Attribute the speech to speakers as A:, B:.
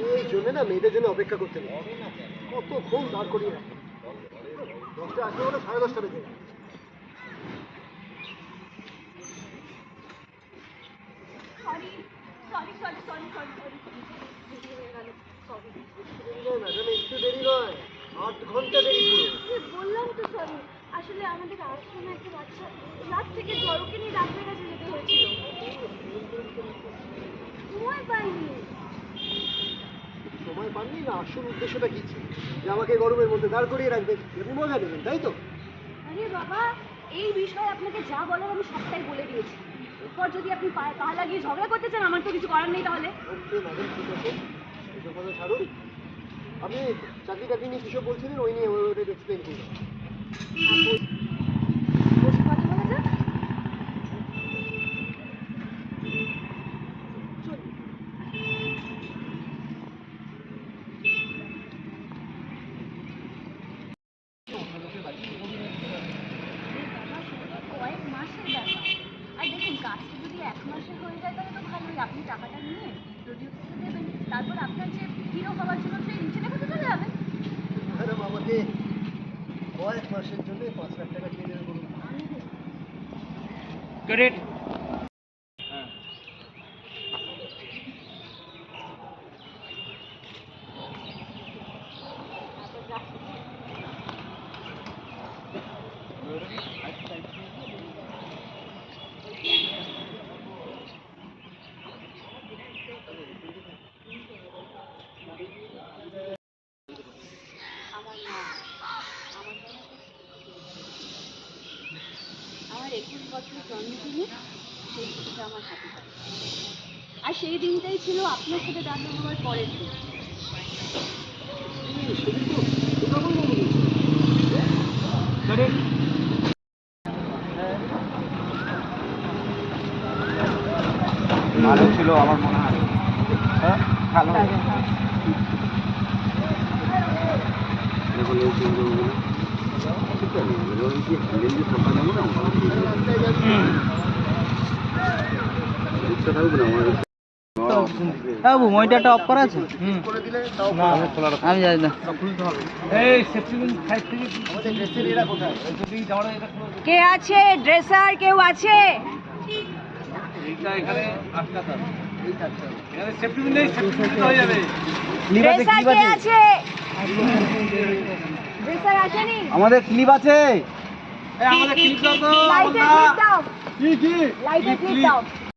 A: এই জন্য না মেয়েদের জন্য অপেক্ষা করতে নেই কতক্ষণ দাঁড় করিয়ে রাখে দশটা আসবে বলে সাড়ে দশটা বেজে গেছে।
B: Sorry sorry sorry sorry sorry sorry দেরি হয়ে গেল সরি
A: দেরি নয় ম্যাডাম একটু দেরি নয় আট ঘণ্টা দেরি পুরো
B: বললাম তো সরি আসলে আমাদের আশ্রমে একটা বাচ্চা রাত থেকে ওকে নিয়ে ডাক্তারের কাছে যেতে হয়েছিল। সময় পাইনি।
A: সময় পাননি না আসল উদ্দেশ্যটা কি ছিল? যে আমাকে গরমের মধ্যে দাঁড় করিয়ে রাখবেন আপনি মজা নেবেন তাই তো?
B: আরে বাবা এই বিষয়ে আপনাকে যা বলার আমি সবটাই বলে দিয়েছি। এরপর যদি আপনি পা লাগিয়ে ঝগড়া করতে চান আমার তো কিছু করার নেই তাহলে।
A: ওকে ম্যাডাম ঠিক আছে। এসব কথা ছাড়ুন। আপনি চাকরি টাকরি নিয়ে কিসব বলছিলেন? ওই নিয়ে এক্সপ্লেন করুন
B: বসে কথা বলা যাক চলুন। কয়েক মাসের ব্যাপার আর দেখুন কাজটা যদি এক মাসে হয়ে যায় তাহলে তো ভালোই আপনি টাকাটা নিয়ে প্রডিউসারকে দেবেন তারপর আপনার যে হিরো হওয়ার জন্য ট্রেনিং সেটা করতে চলে যাবে?
A: ম্যাডাম আমাকে কয়েক মাসের জন্য পাঁচ লাখ টাকা দিয়ে দেবেন বলুন
B: আমি দেবো।
C: ক্রেডিট
B: তারপর রাখি। আমার মা আমার জন্য আমার একুশ বছর জন্মদিনে সেই দিনটা আমার হাতে আর সেই দিনটাই ছিল আপনার সাথে দেখা হওয়ার পরের দিন।
C: ভালো ছিল আমার মনে হয়। হ্যাঁ? ভালো।
D: বাবু মনিটরটা অফ করা আছে?
A: করে দিলে তাও
C: না।
A: ভালো।
D: আমি জানি না।
B: কে আছে? ড্রেসার কেউ আছে?
C: এইটা এখানে আটকাতে হবে।
A: এই কাজটা
C: এখানে সেফটি নেই সেফটি হয়ে যাবে।
B: ড্রেসার কে আছে?
D: আমাদের ক্লিপ আছে।
C: আমাদের ক্লিপ দাও তো কি? কি
B: লাইটে ক্লিপ দাও।